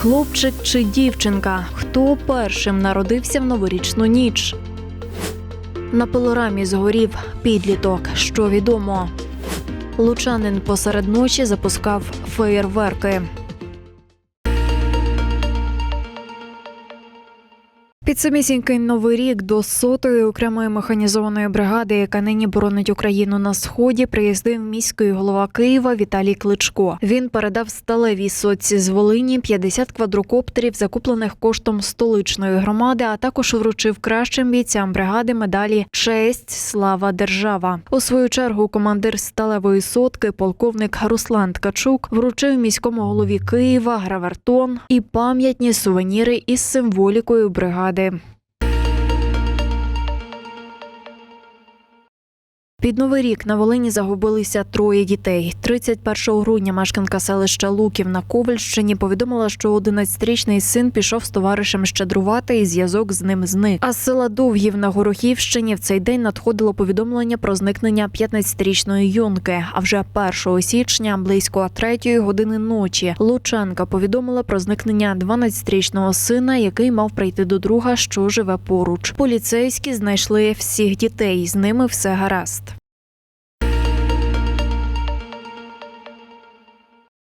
Хлопчик чи дівчинка? Хто першим народився в новорічну ніч? На пилорамі згорів підліток. Що відомо? Лучанин посеред ночі запускав феєрверки. Під самісінький новий рік до сотої окремої механізованої бригади, яка нині боронить Україну на сході, приїздив міський голова Києва Віталій Кличко. Він передав сталевій соці з Волині 50 квадрокоптерів, закуплених коштом столичної громади, а також вручив кращим бійцям бригади медалі Честь, слава, держава. У свою чергу командир сталевої сотки, полковник Руслан Ткачук, вручив міському голові Києва гравертон і пам'ятні сувеніри із символікою бригади. tarde. Під новий рік на Волині загубилися троє дітей. 31 грудня мешканка селища Луків на Ковальщині повідомила, що 11-річний син пішов з товаришем щедрувати, і зв'язок з ним зник. А з села Довгів на Горохівщині в цей день надходило повідомлення про зникнення 15-річної юнки. А вже 1 січня, близько 3 години ночі, Лучанка повідомила про зникнення 12-річного сина, який мав прийти до друга, що живе поруч. Поліцейські знайшли всіх дітей. З ними все гаразд.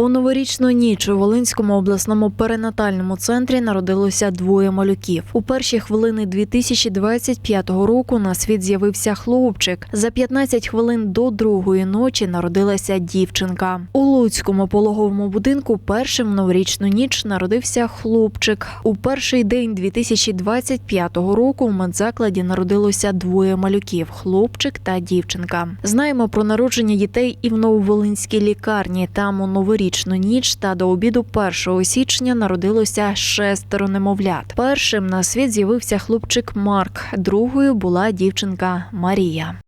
У новорічну ніч у Волинському обласному перинатальному центрі народилося двоє малюків. У перші хвилини 2025 року на світ з'явився хлопчик. За 15 хвилин до другої ночі народилася дівчинка. У Луцькому пологовому будинку першим в новорічну ніч народився хлопчик. У перший день 2025 року в медзакладі народилося двоє малюків хлопчик та дівчинка. Знаємо про народження дітей і в Нововолинській лікарні. Там у новорічну ніч та до обіду 1 січня народилося шестеро немовлят. Першим на світ з'явився хлопчик Марк, другою була дівчинка Марія.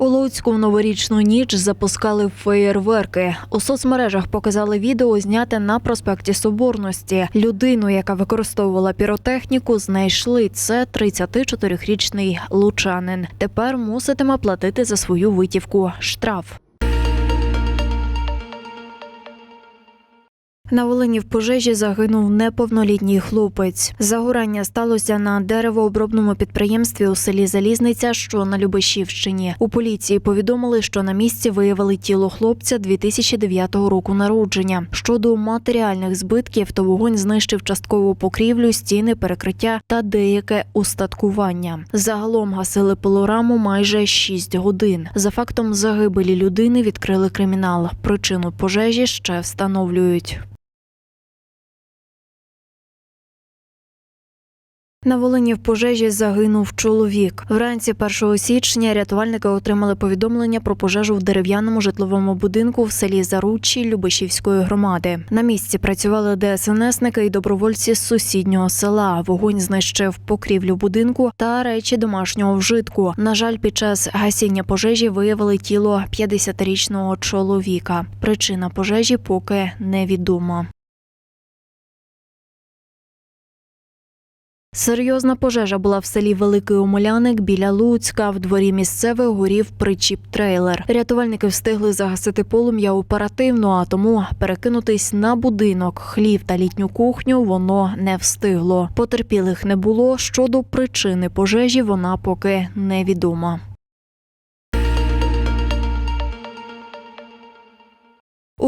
У Луцьку в новорічну ніч запускали феєрверки. У соцмережах показали відео, зняте на проспекті Соборності. Людину, яка використовувала піротехніку, знайшли. Це 34-річний лучанин. Тепер муситиме платити за свою витівку штраф. На Волині в пожежі загинув неповнолітній хлопець. Загорання сталося на деревообробному підприємстві у селі Залізниця, що на Любешівщині. У поліції повідомили, що на місці виявили тіло хлопця 2009 року народження. Щодо матеріальних збитків, то вогонь знищив часткову покрівлю, стіни, перекриття та деяке устаткування. Загалом гасили пилораму майже 6 годин. За фактом загибелі людини відкрили кримінал. Причину пожежі ще встановлюють. На Волині в пожежі загинув чоловік. Вранці 1 січня рятувальники отримали повідомлення про пожежу в дерев'яному житловому будинку в селі Заруччі Любишівської громади. На місці працювали ДСНСники і добровольці з сусіднього села. Вогонь знищив покрівлю будинку та речі домашнього вжитку. На жаль, під час гасіння пожежі виявили тіло 50-річного чоловіка. Причина пожежі поки невідома. Серйозна пожежа була в селі Великий Омоляник біля Луцька. В дворі місцевих горів причіп-трейлер. Рятувальники встигли загасити полум'я оперативно, а тому перекинутись на будинок, хлів та літню кухню воно не встигло. Потерпілих не було. Щодо причини пожежі вона поки невідома.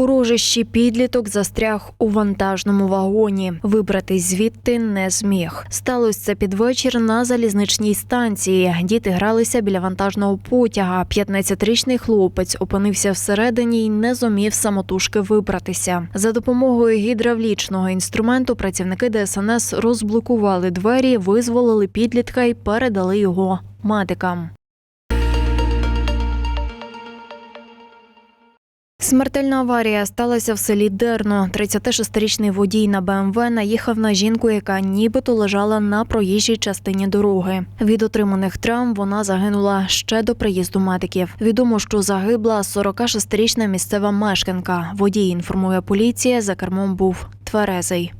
У рожищі підліток застряг у вантажному вагоні. Вибратись звідти не зміг. Сталося це під вечір на залізничній станції. Діти гралися біля вантажного потяга. 15-річний хлопець опинився всередині і не зумів самотужки вибратися. За допомогою гідравлічного інструменту працівники ДСНС розблокували двері, визволили підлітка і передали його медикам. Смертельна аварія сталася в селі Дерно. 36-річний водій на БМВ наїхав на жінку, яка нібито лежала на проїжджій частині дороги. Від отриманих травм вона загинула ще до приїзду медиків. Відомо, що загибла 46-річна місцева мешканка. Водій інформує поліція. За кермом був тверезий.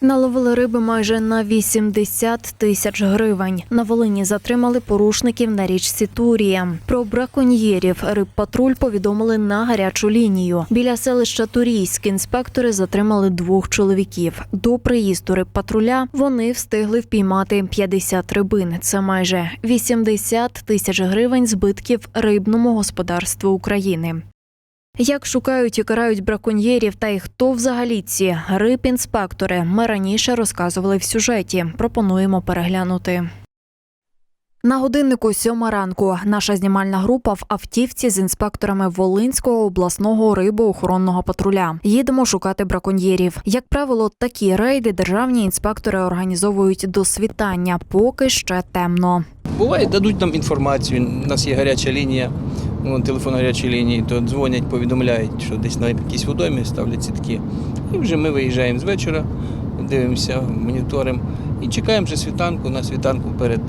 Наловили риби майже на 80 тисяч гривень. На Волині затримали порушників на річці Турія. Про браконьєрів рибпатруль повідомили на гарячу лінію. Біля селища Турійськ інспектори затримали двох чоловіків. До приїзду рибпатруля вони встигли впіймати 50 рибин. Це майже 80 тисяч гривень збитків рибному господарству України. Як шукають і карають браконьєрів та й хто взагалі ці рибінспектори, ми раніше розказували в сюжеті. Пропонуємо переглянути. На годиннику сьома ранку наша знімальна група в автівці з інспекторами Волинського обласного рибоохоронного патруля. Їдемо шукати браконьєрів. Як правило, такі рейди державні інспектори організовують до світання, поки ще темно. Буває, дадуть нам інформацію. У нас є гаряча лінія, ну, телефон гарячої лінії, то дзвонять, повідомляють, що десь на якійсь водоймі ставлять сітки. І вже ми виїжджаємо з вечора, дивимося, моніторимо і чекаємо вже світанку. На світанку перед,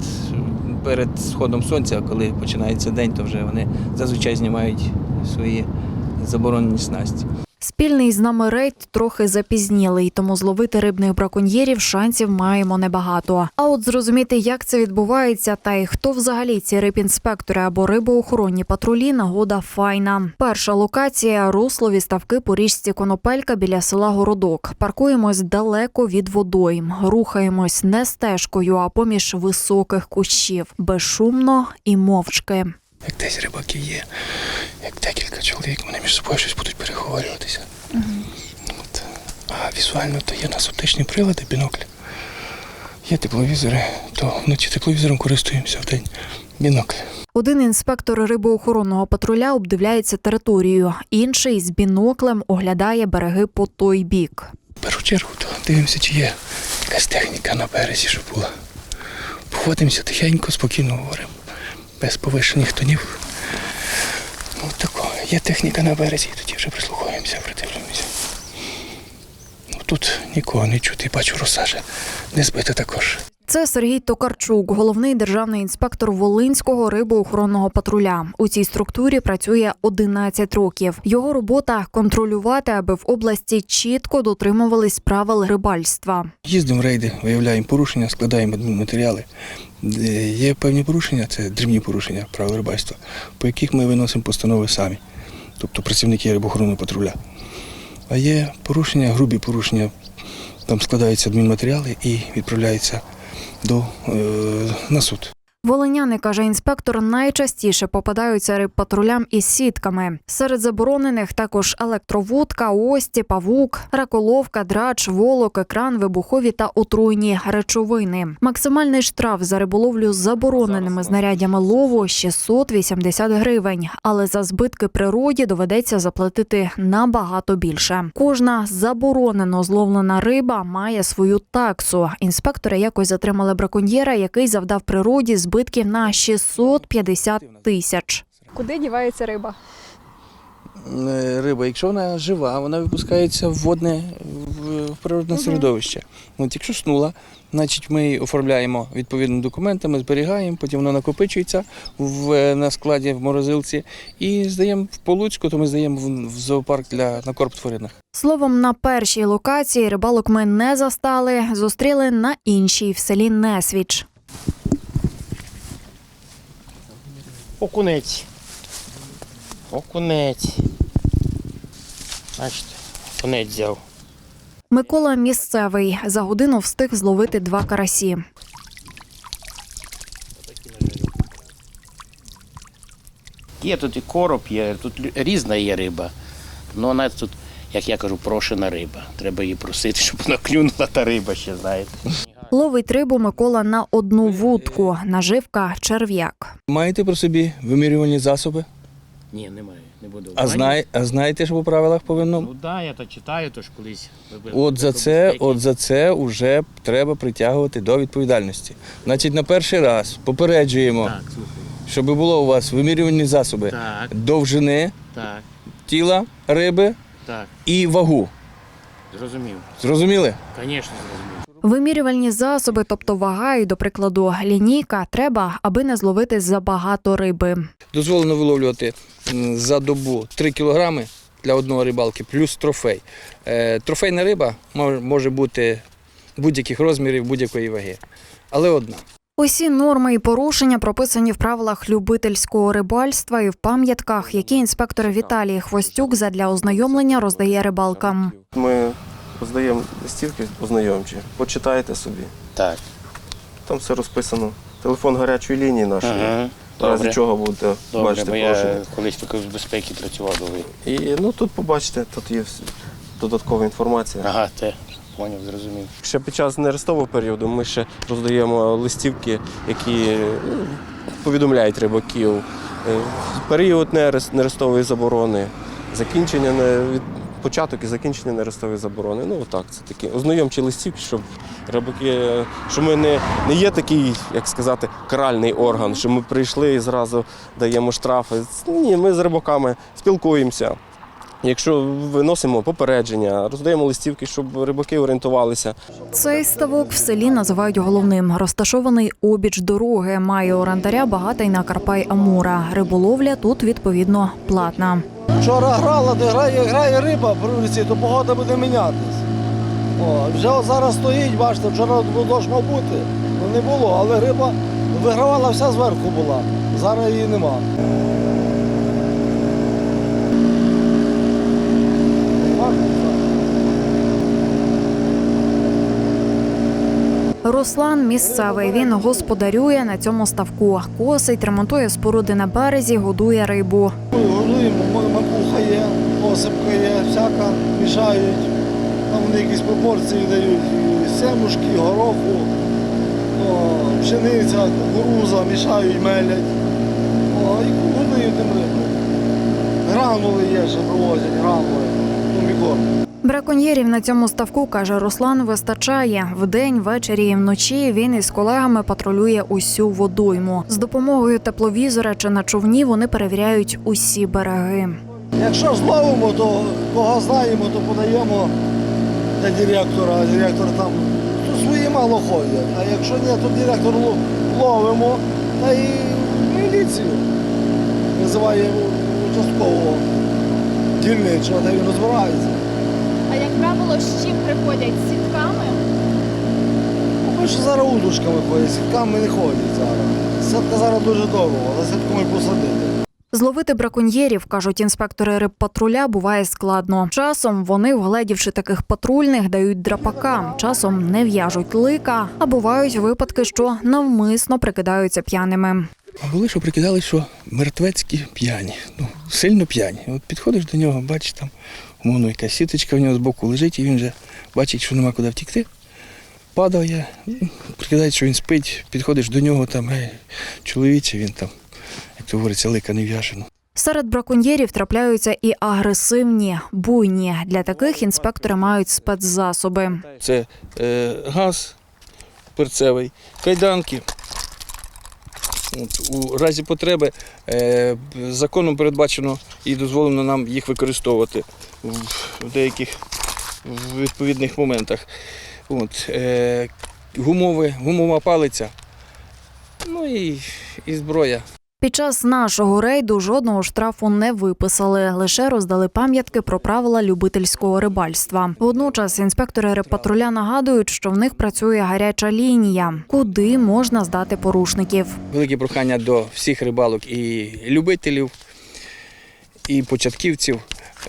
перед сходом сонця, коли починається день, то вже вони зазвичай знімають свої заборонені снасті. Спільний з нами рейд трохи запізнілий, тому зловити рибних браконьєрів шансів маємо небагато. А от зрозуміти, як це відбувається, та й хто взагалі ці рибінспектори або рибоохоронні патрулі, нагода файна. Перша локація руслові ставки по річці Конопелька біля села Городок. Паркуємось далеко від водойм, рухаємось не стежкою, а поміж високих кущів, безшумно і мовчки. Як десь рибаки є, як декілька чоловік, вони між собою щось будуть переговорюватися. От. А візуально то є у нас оптичні прилади, біноклі. Є тепловізори, то вночі тепловізором користуємося вдень. Бінокль. Один інспектор рибоохоронного патруля обдивляється територію, інший з біноклем оглядає береги по той бік. В першу чергу то дивимося, чи є якась техніка на березі, щоб була. Походимося тихенько, спокійно говоримо. Без повищених тонів. Ну, тако, є техніка на березі, тоді вже прислухаємося, придивлюємося. Ну, тут нікого не чути, бачу, роса же не збита також. Це Сергій Токарчук, головний державний інспектор Волинського рибоохоронного патруля. У цій структурі працює 11 років. Його робота контролювати, аби в області чітко дотримувались правил рибальства. Їздимо в рейди, виявляємо порушення, складаємо адмінматеріали. Е, Є певні порушення, це дрібні порушення правил рибальства, по яких ми виносимо постанови самі, тобто працівники рибоохоронного патруля. А є порушення, грубі порушення, там складаються адмінматеріали і відправляються до, е, на суд. Волиняни, каже інспектор, найчастіше попадаються рибпатрулям із сітками. Серед заборонених також електровудка, ості, павук, раколовка, драч, волок, екран, вибухові та отруйні речовини. Максимальний штраф за риболовлю з забороненими знарядями лову 680 гривень, але за збитки природі доведеться заплатити набагато більше. Кожна заборонено зловлена риба має свою таксу. Інспектори якось затримали браконьєра, який завдав природі збитків на 650 тисяч. Куди дівається риба? Е, Риба, якщо вона жива, вона випускається в водне в природне середовище. От якщо снула, значить ми її оформляємо відповідними документами, зберігаємо, потім вона накопичується в, е, на складі в морозилці і здаємо в Полуцьку, то ми здаємо в, в зоопарк для на корм тваринах. Словом, на першій локації рибалок ми не застали, зустріли на іншій в селі Несвіч. Окунець. Окунець. Бачите, окунець взяв. Микола місцевий за годину встиг зловити два карасі. Є тут і короб, є, тут різна є риба. Ну, вона тут, як я кажу, прошена риба. Треба її просити, щоб вона клюнула та риба ще, знаєте. Ловить рибу Микола на одну вудку. Наживка черв'як. Маєте про собі вимірювальні засоби? Ні, немає, не буду. А, знає, а знаєте, що по правилах повинно? Ну так, да, я то читаю, то ж колись. От за це, от за це вже треба притягувати до відповідальності. Значить, на перший раз попереджуємо, Так, щоб було у вас вимірювальні засоби Так, довжини так, тіла риби так. і вагу. Зрозумів. Зрозуміли? Звісно, зрозумів. Вимірювальні засоби, тобто вага і, до прикладу, лінійка, треба, аби не зловити забагато риби. Дозволено виловлювати за добу 3 кілограми для одного рибалки, плюс трофей. Е, Трофейна риба може бути будь-яких розмірів, будь-якої ваги. Але одна. Усі норми і порушення прописані в правилах любительського рибальства і в пам'ятках, які інспектор Віталій Хвостюк задля ознайомлення роздає рибалкам. Ми здаємо листівки ознайомчі, почитайте собі. Так. Там все розписано. Телефон гарячої лінії нашої. Ага. В разі Добре. чого будете Добре, бачити бо я порушення. колись таки з безпеки працював довгий. І ну тут побачите, тут є додаткова інформація. Ага, те, поняв, зрозумів. Ще під час нерестового періоду ми ще роздаємо листівки, які ну, повідомляють рибаків. е, Період нерест- нерестової заборони, закінчення не- від- початок і закінчення нерестової заборони. Ну отак, це такі ознайомчі листівки, щоб рибаки, е, що ми не, не є такий, як сказати, каральний орган, що ми прийшли і зразу даємо штрафи. Ні, ми з рибаками спілкуємося. Якщо виносимо попередження, роздаємо листівки, щоб рибаки орієнтувалися. Цей ставок в селі називають головним. Розташований обіч дороги. Має орендаря багатий на Карпай Амура. Риболовля тут відповідно платна. Вчора грала, де грає, грає риба в руці, то погода буде мінятись. О, вже от зараз стоїть, бачите, вчора дощ мав бути, ну не було, але риба вигравала вся зверху була. Зараз її. Нема? Руслан місцевий. Він господарює на цьому ставку. Косить, ремонтує споруди на березі, годує рибу. Годуємо, макуха є, осипка є, всяка, мішають. Там вони якісь пропорції дають. І семушки, гороху, пшениця, кукуруза, мішають, мелять. О, і годують тим рибу. Гранули є, ще провозять, гранули. Ну, мікор. Браконьєрів на цьому ставку, каже Руслан, вистачає. Вдень, ввечері і вночі він із колегами патрулює усю водойму. З допомогою тепловізора чи на човні вони перевіряють усі береги. Якщо зловимо, то кого знаємо, то подаємо для директора, а директор там то свої мало ходять. А якщо ні, то директор ловимо та і міліцію. Називає участкового дільничого, та він розбирається. Як правило, з чим приходять? З сітками? Ну, Ми зараз удочками ходять, сітками не ходять зараз. Сітка зараз дуже дорого, за сітку ми посадити. Зловити браконьєрів, кажуть інспектори рибпатруля, буває складно. Часом вони, вгледівши таких патрульних, дають драпака, часом не в'яжуть лика, а бувають випадки, що навмисно прикидаються п'яними. А були, що прикидали, що мертвецькі п'яні, ну, сильно п'яні. От підходиш до нього, бачиш там, умовно, якась сіточка в нього збоку лежить, і він вже бачить, що нема куди втікти. Падає, прикидається, що він спить, підходиш до нього, там, гей, чоловіче, він там, як то говориться, лика не в'яже. ну. Серед браконьєрів трапляються і агресивні, буйні. Для таких інспектори мають спецзасоби. Це е, газ перцевий, кайданки. От, у разі потреби е, законом передбачено і дозволено нам їх використовувати в, деяких відповідних моментах. От, е, гумове, гумова палиця, ну і, і зброя. Під час нашого рейду жодного штрафу не виписали, лише роздали пам'ятки про правила любительського рибальства. Водночас інспектори рибпатруля нагадують, що в них працює гаряча лінія, куди можна здати порушників. Велике прохання до всіх рибалок і любителів, і початківців.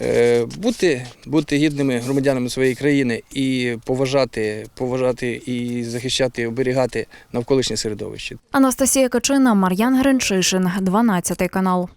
Е, Бути, бути гідними громадянами своєї країни і поважати, поважати і захищати, оберігати навколишнє середовище. Анастасія Качина, Мар'ян Гринчишин, 12 канал.